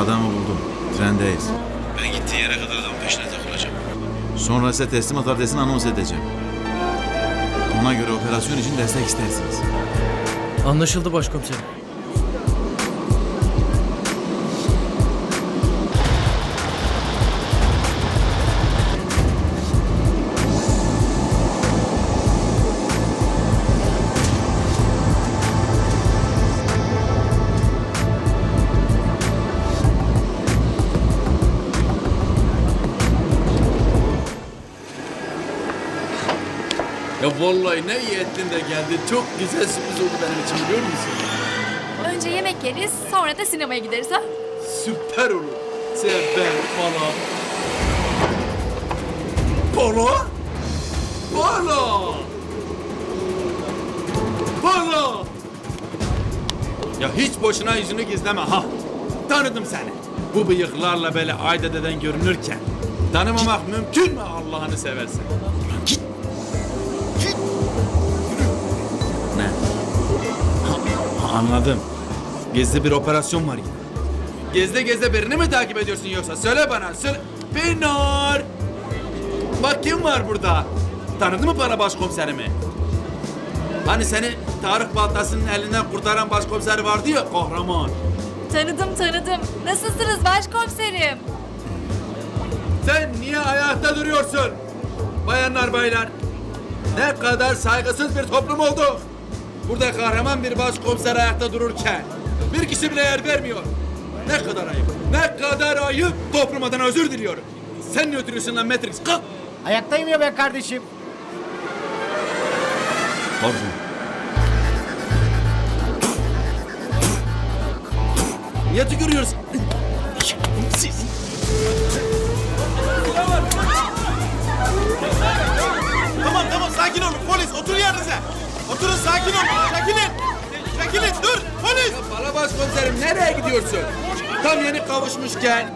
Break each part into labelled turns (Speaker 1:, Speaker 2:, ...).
Speaker 1: Adamı buldum. Trendeyiz. Ben gittiği yere kadar adamın peşine takılacağım. Sonra size teslimat adresini anons edeceğim. Ona göre operasyon için destek istersiniz.
Speaker 2: Anlaşıldı başkomiserim.
Speaker 3: Vallahi ne iyi ettin de geldin. Çok güzel sürpriz oldu benim için biliyor musun?
Speaker 4: Önce yemek yeriz, sonra da sinemaya gideriz ha.
Speaker 3: Süper olur. Sen, ben, bana. Bana? Bana! Bana! Ya hiç boşuna yüzünü gizleme ha. Tanıdım seni. Bu bıyıklarla böyle ayda deden görünürken. Tanımamak mümkün mü Allah'ını seversen? Git. Anladım. Gizli bir operasyon var yine. Gezde gezde birini mi takip ediyorsun yoksa? Söyle bana. Söyle. Binur. Bak kim var burada? Tanıdı mı bana başkomiserimi? Hani seni Tarık Baltası'nın elinden kurtaran başkomiser vardı ya kahraman.
Speaker 4: Tanıdım tanıdım. Nasılsınız başkomiserim?
Speaker 3: Sen niye ayakta duruyorsun? Bayanlar baylar. Ne kadar saygısız bir toplum olduk. Burada kahraman bir başkomiser ayakta dururken bir kişi bile yer vermiyor. Ne kadar ayıp. Ne kadar ayıp. Toplumadan özür diliyorum. Sen ne oturuyorsun lan Matrix? Kalk.
Speaker 5: Ayaktayım ya ben kardeşim.
Speaker 3: Pardon. Niye tükürüyorsun? Siz.
Speaker 6: Tamam tamam sakin olun polis otur yerinize. Oturun sakin olun. Çekilin. Çekilin dur polis.
Speaker 3: Ya bana başkomiserim nereye gidiyorsun? Tam yeni kavuşmuşken.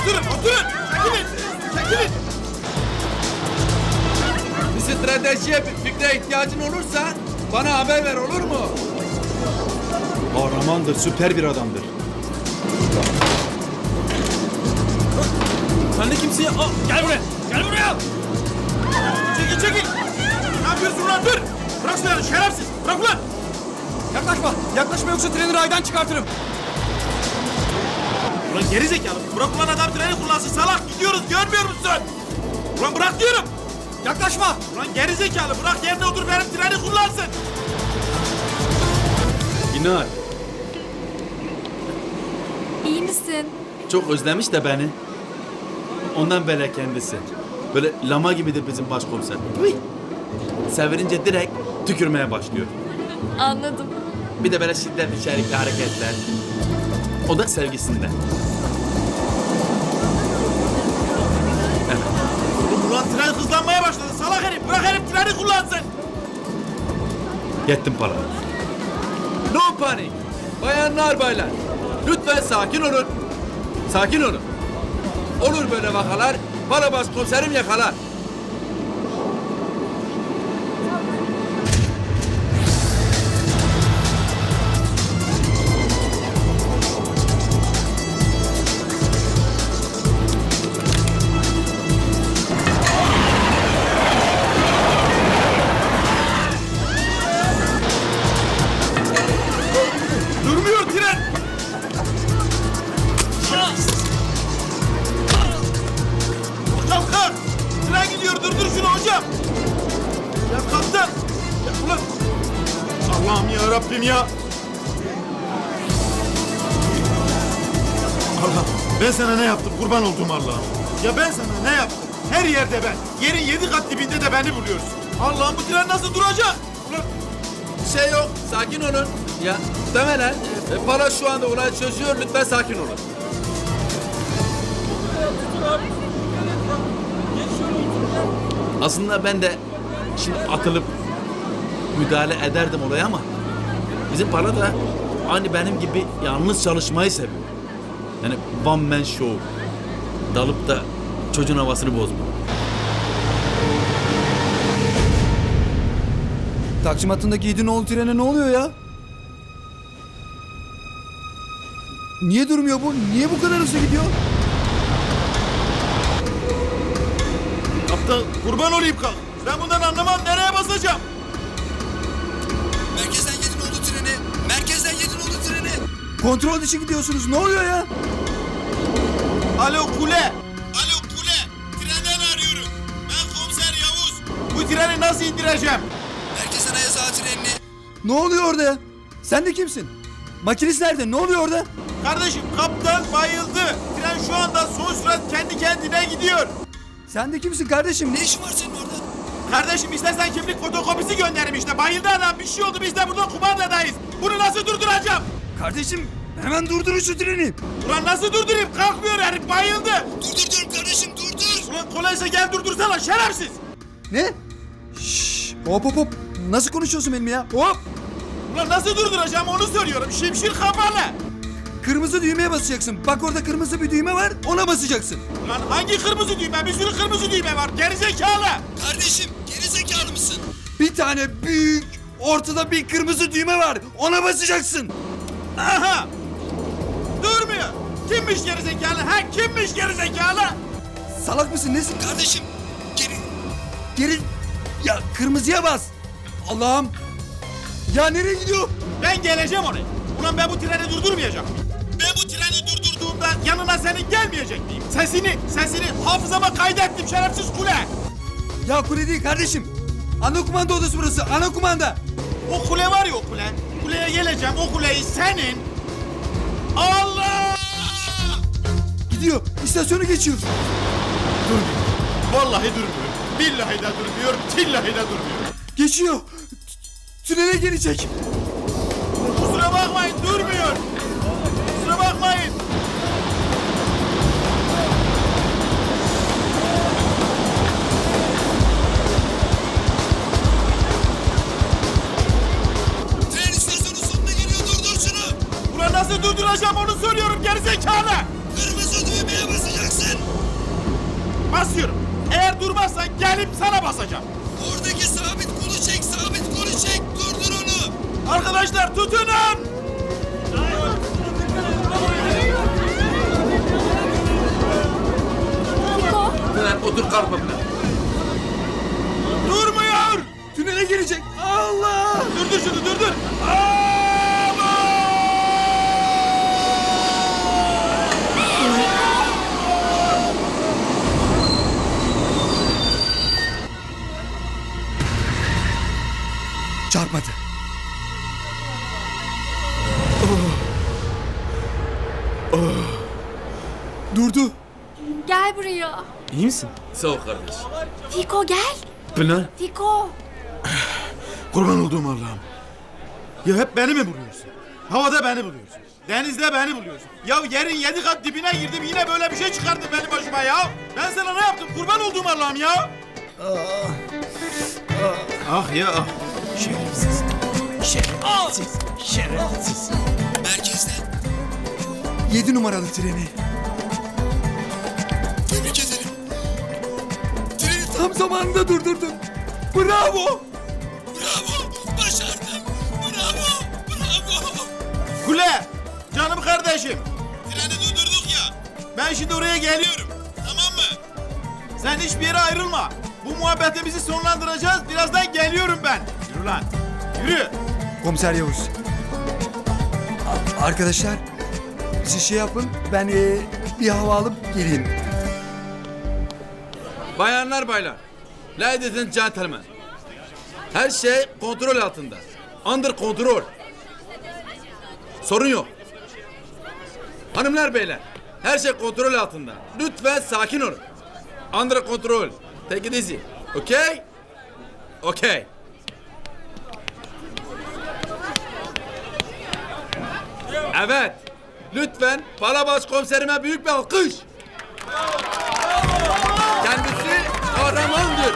Speaker 6: Oturun oturun. Çekilin. Çekilin.
Speaker 3: Bir stratejiye, bir fikre ihtiyacın olursa bana haber ver olur mu? Kahramandır, süper bir adamdır.
Speaker 6: Sen de kimsin ya? Aa, gel buraya. Gel buraya. Çekil çekil. Ne yapıyorsun lan dur. Bırak silahını şerefsiz. Bırak ulan. Yaklaşma. Yaklaşma yoksa treni raydan çıkartırım. Ulan geri zekalı. Bırak ulan adam treni kullansın. Salak gidiyoruz görmüyor musun? Ulan bırak diyorum. Yaklaşma. Ulan geri zekalı. Bırak yerine otur benim treni kullansın.
Speaker 3: İnar,
Speaker 4: İyi misin?
Speaker 3: çok özlemiş de beni. Ondan böyle kendisi. Böyle lama gibidir bizim başkomiser. Uy. Sevirince direkt tükürmeye başlıyor.
Speaker 4: Anladım.
Speaker 3: Bir de böyle şiddet içerikli hareketler. O da sevgisinden.
Speaker 6: Ulan tren hızlanmaya başladı. Salak herif. Bırak herif treni kullansın.
Speaker 3: Yettim para. No panic. Bayanlar baylar. Lütfen sakin olun. Sakin olun. Olur böyle vakalar. Bana başkomiserim yakalar.
Speaker 6: Durmuyor Tren gidiyor durdur şunu hocam. Ya kaptan. Ya ulan. Allah'ım ya Rabbim ya. Allah ben sana ne yaptım kurban olduğum Allah'ım. Ya ben sana ne yaptım? Her yerde ben. Yerin yedi kat dibinde de beni buluyorsun. Allah'ım bu tren nasıl duracak? Ulan
Speaker 3: Bir şey yok. Sakin olun. Ya muhtemelen e, para şu anda olay çözüyor. Lütfen sakin olun. Aslında ben de şimdi atılıp müdahale ederdim olaya ama bizim para da hani benim gibi yalnız çalışmayı seviyor. Yani one man show. Dalıp da çocuğun havasını bozma.
Speaker 7: Taksim hattındaki İdinoğlu trene ne oluyor ya? Niye durmuyor bu? Niye bu kadar hızlı gidiyor?
Speaker 6: Kaptan kurban olayım kalk. Ben bundan anlamam. Nereye basacağım?
Speaker 8: Merkezden yedin oldu treni. Merkezden yedin oldu treni.
Speaker 7: Kontrol dışı gidiyorsunuz. Ne oluyor ya?
Speaker 6: Alo kule. Alo kule. Trenden arıyorum. Ben komiser Yavuz. Bu treni nasıl indireceğim?
Speaker 8: Merkezden Ayaz Ağa trenini.
Speaker 7: Ne oluyor orada ya? Sen de kimsin? Makinist nerede? Ne oluyor orada?
Speaker 6: Kardeşim kaptan bayıldı. Tren şu anda son sürat kendi kendine gidiyor.
Speaker 7: Sen de kimsin kardeşim?
Speaker 8: Ne işin var senin orada?
Speaker 6: Kardeşim istersen kimlik fotokopisi gönderim işte. Bayıldı adam bir şey oldu biz de burada kumandadayız. Bunu nasıl durduracağım?
Speaker 7: Kardeşim hemen durdurun şu treni.
Speaker 6: Ulan nasıl durdurayım? Kalkmıyor herif bayıldı.
Speaker 8: Durdur diyorum kardeşim durdur.
Speaker 6: Ulan kolaysa gel durdursana şerefsiz.
Speaker 7: Ne? Şşş. Hop hop hop. Nasıl konuşuyorsun benimle ya? Hop.
Speaker 6: Ulan nasıl durduracağım onu söylüyorum. Şimşir kafalı.
Speaker 7: Kırmızı düğmeye basacaksın. Bak orada kırmızı bir düğme var. Ona basacaksın.
Speaker 6: Ulan hangi kırmızı düğme? Bir sürü kırmızı düğme var. Gerizekalı.
Speaker 8: Kardeşim geri zekalı mısın?
Speaker 7: Bir tane büyük ortada bir kırmızı düğme var. Ona basacaksın.
Speaker 6: Aha. Durmuyor. Kimmiş gerizekalı? Ha kimmiş gerizekalı?
Speaker 7: Salak mısın nesin?
Speaker 8: Kardeşim geri.
Speaker 7: Geri ya kırmızıya bas. Allah'ım. Ya nereye gidiyor?
Speaker 6: Ben geleceğim oraya. Ulan ben bu treni durdurmayacağım. Senin gelmeyecek miyim? Sesini, sesini hafızama kaydettim şerefsiz kule.
Speaker 7: Ya kule değil kardeşim. Ana kumanda odası burası. Ana kumanda.
Speaker 6: O kule var ya o kule. Kuleye geleceğim. O kuleyi senin... Allah!
Speaker 7: Gidiyor. İstasyonu geçiyor.
Speaker 6: Vallahi durmuyor. Billahi de durmuyor. Tillahi de durmuyor.
Speaker 7: Geçiyor. T- Tünele gelecek.
Speaker 6: Kusura bakmayın durmuyor. Kusura bakmayın. Nasıl durduracağım onu soruyorum gerizekalı.
Speaker 8: Kırmızı düğmeye basacaksın.
Speaker 6: Basıyorum. Eğer durmazsan gelip sana basacağım.
Speaker 8: Oradaki sabit kolu çek sabit kolu çek. Durdur onu.
Speaker 6: Arkadaşlar tutunun.
Speaker 3: Tren otur kalkma bile.
Speaker 6: Durmuyor.
Speaker 7: Tünele gelecek. Allah!
Speaker 6: Durdur şunu durdur. Allah!
Speaker 7: Çarpmadı. Durdu.
Speaker 4: gel buraya.
Speaker 3: İyi misin? Sağ ol kardeş.
Speaker 4: Fiko gel.
Speaker 3: Pınar.
Speaker 4: Fiko.
Speaker 6: Kurban olduğum Allah'ım. Ya hep beni mi buluyorsun? Havada beni buluyorsun. Denizde beni buluyorsun. Ya yerin yedi kat dibine girdim yine böyle bir şey çıkardın benim başıma ya. Ben sana ne yaptım? Kurban olduğum Allah'ım ya. Ah ya ah.
Speaker 8: Merkezden.
Speaker 7: Yedi numaralı treni.
Speaker 8: Tebrik ederim. Treni
Speaker 7: Tam zamanında durdurdun. Bravo!
Speaker 8: bravo. Başardın. Bravo. Bravo.
Speaker 6: Kule! Canım kardeşim.
Speaker 8: Treni durdurduk ya.
Speaker 6: Ben şimdi oraya geliyorum.
Speaker 8: Tamam mı?
Speaker 6: Sen hiçbir yere ayrılma. Bu muhabbetimizi sonlandıracağız. Birazdan geliyorum ben. Yürü lan. Yürü.
Speaker 7: Komiser Yavuz. A- arkadaşlar siz şey yapın ben e, bir hava alıp geleyim.
Speaker 3: Bayanlar baylar. Ladies and gentlemen. Her şey kontrol altında. Under kontrol. Sorun yok. Hanımlar beyler. Her şey kontrol altında. Lütfen sakin olun. Under kontrol. Take it easy. Okay? Okay. Evet. Lütfen Palabaş komiserime büyük bir alkış. Kendisi kahramandır.